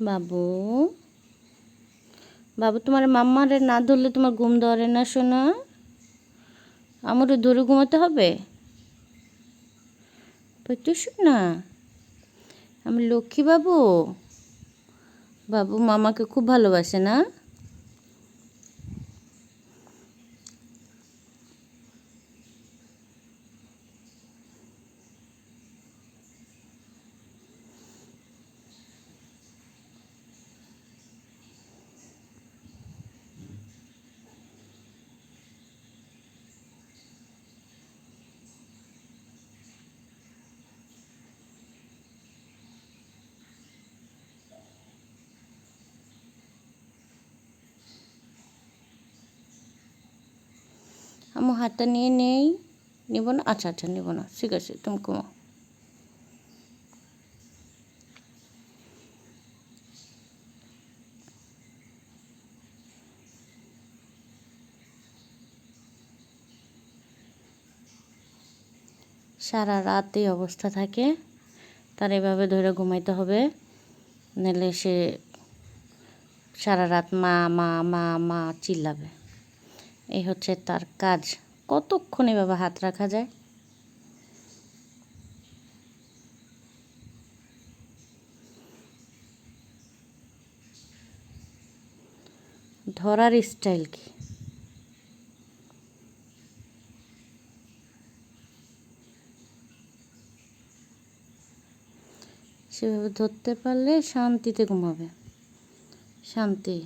বাবু। বাবু, তোমার মাম্মারে না ধরলে তোমার ঘুম ধরে না, শোনা। আমারও দূরে ঘুমাতে হবে। বুঝতেছ না। আমি লক্ষ্মী বাবু। বাবু, মামাকে খুব ভালোবাসে না? আমার হাতটা নিয়ে নেই, নেব না? আচ্ছা আচ্ছা নেব না। ঠিক আছে, তুমি ঘুমাও। সারা রাত এই অবস্থা থাকে, তার এভাবে ধরে ঘুমাইতে হবে, নাহলে সে সারা রাত মা মা মা মা, চিল্লাবে। এই হচ্ছে তার কাজ। কতক্ষণ এভাবে হাত রাখা যায়? ধরার স্টাইল কি? সেভাবে ধরতে পারলে শান্তিতে ঘুমাবে। শান্তি।